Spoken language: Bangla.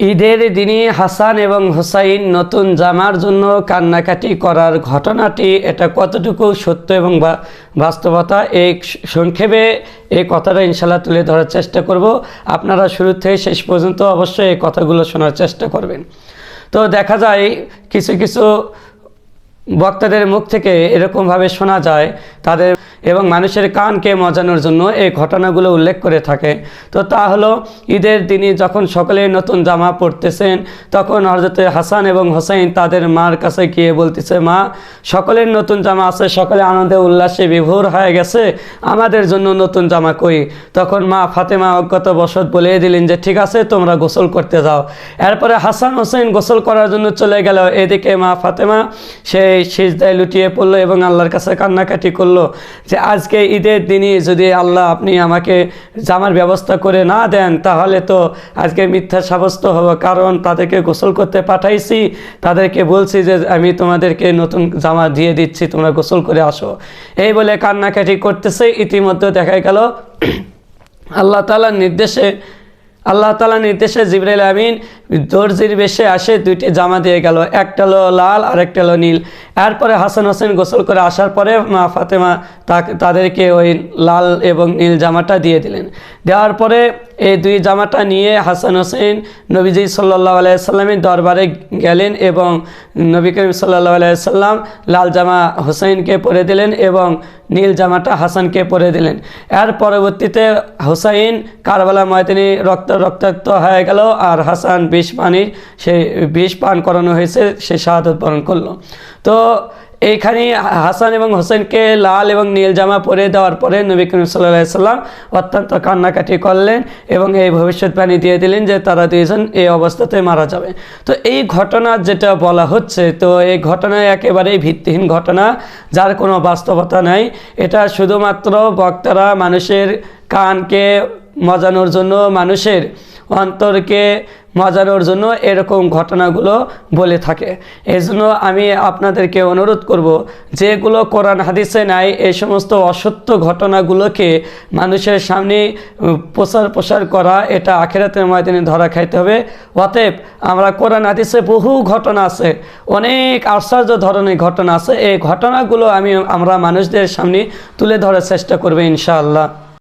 ঈদের দিনই হাসান এবং হোসাইন নতুন জামার জন্য কান্নাকাটি করার ঘটনাটি, এটা কতটুকু সত্য এবং বাস্তবতা, এই সংক্ষেপে এই কথাটা ইনশাল্লাহ তুলে ধরার চেষ্টা করব। আপনারা শুরু থেকে শেষ পর্যন্ত অবশ্যই এই কথাগুলো শোনার চেষ্টা করবেন। তো দেখা যায়, কিছু কিছু বক্তাদের মুখ থেকে এরকমভাবে শোনা যায়, তাদের এবং মানুষের কানকে মজানোর জন্য এই ঘটনাগুলো উল্লেখ করে থাকে। তো তা হলো, ঈদের দিনই যখন সকলে নতুন জামা পরতেছেন, তখন হজরত হাসান এবং হোসেন তাদের মার কাছে গিয়ে বলতেছে, মা, সকলের নতুন জামা আছে, সকলে আনন্দে উল্লাসে বিভোর হয়ে গেছে, আমাদের জন্য নতুন জামা কই? তখন মা ফাতেমা অজ্ঞত বসত বলে দিলেন যে, ঠিক আছে, তোমরা গোসল করতে যাও। এরপরে হাসান হোসেন গোসল করার জন্য চলে গেল। এদিকে মা ফাতেমা সেই সিজদায় লুটিয়ে পড়ল এবং আল্লাহর কাছে কান্নাকাটি করল। যে আজকে ঈদের দিনই যদি আল্লাহ আপনি আমাকে জামার ব্যবস্থা করে না দেন, তাহলে তো আজকে মিথ্যা সাব্যস্ত হব। কারণ তাদেরকে গোসল করতে পাঠাইছি, তাদেরকে বলছি যে আমি তোমাদেরকে নতুন জামা দিয়ে দিচ্ছি, তোমরা গোসল করে আসো। এই বলে কান্নাকাটি করতেছে। ইতিমধ্যে দেখা গেল, আল্লাহ তালার নির্দেশে, আল্লাহ তালা নির্দেশে জিবরাইল আমিন দর্জির বেশে আসে দুইটি জামা দিয়ে গেল। একটা হলো লাল আর একটা হলো নীল। এরপরে হাসান হোসেন গোসল করে আসার পরে মা ফাতেমা তাদেরকে ওই লাল এবং নীল জামাটা দিয়ে দিলেন। দেওয়ার পরে এই দুই জামাটা নিয়ে হাসান হোসেন নবীজি সাল্লাহ আলাইসাল্লামের দরবারে গেলেন এবং নবী করিম সাল্লাহ আলাইসাল্লাম লাল জামা হোসেনকে পরে দিলেন এবং নীল জামাটা হাসানকে পরে দিলেন। এর পরবর্তীতে হুসাইন কারবালা ময়দানি রক্ত, রক্তাক্ত হয়ে গেল আর হাসান বিষ পানির সে বিষ পান করানো হয়েছে, সে শাহাদত বরণ করল। তো এইখানে হাসান এবং হোসেনকে লাল এবং নীল জামা পরে দেওয়ার পরে নবী করিম সাল্লাহ সাল্লাম অত্যন্ত কান্নাকাটি করলেন এবং এই ভবিষ্যৎবাণী দিয়ে দিলেন যে তারা দুইজন এই অবস্থাতে মারা যাবে। তো এই ঘটনা যেটা বলা হচ্ছে, তো এই ঘটনা একেবারেই ভিত্তিহীন ঘটনা, যার কোনো বাস্তবতা নাই। এটা শুধুমাত্র বক্তারা মানুষের কানকে মজানোর জন্য মানুষের অন্তরকে মজানোর জন্য এরকম ঘটনাগুলো বলে থাকে। এই জন্য আমি আপনাদেরকে অনুরোধ করব, যেগুলো কোরআন হাদিসে নাই, এই সমস্ত অসত্য ঘটনাগুলোকে মানুষের সামনে প্রচার প্রসার করা, এটা আখেরাতের ময়দানে ধরা খাইতে হবে। অতএব আমরা কোরআন হাদিসে বহু ঘটনা আছে, অনেক আশ্চর্য ধরনের ঘটনা আছে, এই ঘটনাগুলো আমি, আমরা মানুষদের সামনে তুলে ধরার চেষ্টা করব ইনশাআল্লাহ।